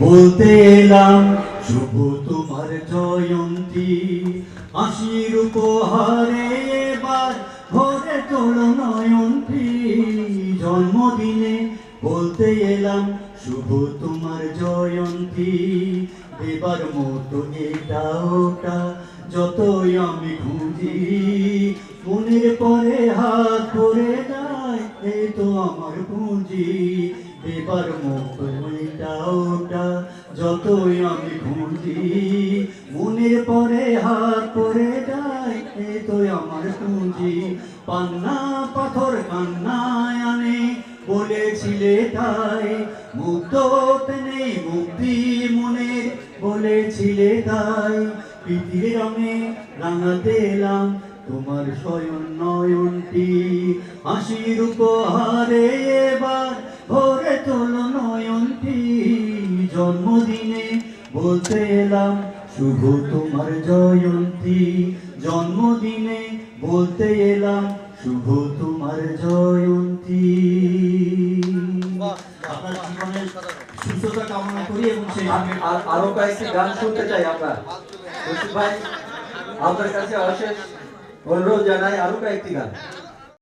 বলতে এলাম, শুভ তোমার জয়ন্তী। হাসির উপহারে এবার ভরে তোল নয়ন্তী জন্মদিনে বলতে এলাম, শুভ তোমার জয়ন্তী। দেবার মতো এটা ওটা যতই আমি খুঁজি, মনের পরে হাত করে আমার পুঁজি দেবার মতো এটা ওটা যতই আমি খুঁজি, মনের পরে হাত করে যায় এই তো আমার পুঁজি। পান্না পাথর কান্নায় আনে, বলেছিলে তাই। হতে নেই মুক্তি মনে, বলেছিলে তাই। প্রীতির রঙে রাঙাতে এলাম তোমার স্বয়ং নয়নটি। হাসির উপহারে এবার ভরে তোল নয়নটি। জন্মদিনে বলতে এলাম, শুভ তোমার জয়ন্তী। জন্মদিনে বলতে এলাম, শুভ তোমার জয়ন্তী। আপনার জীবনের সুস্থতা কামনা করি এবং আর- কয়েকটি গান শুনতে চাই আপনার অনুরোধ জানাই আরও কয়েকটি গান।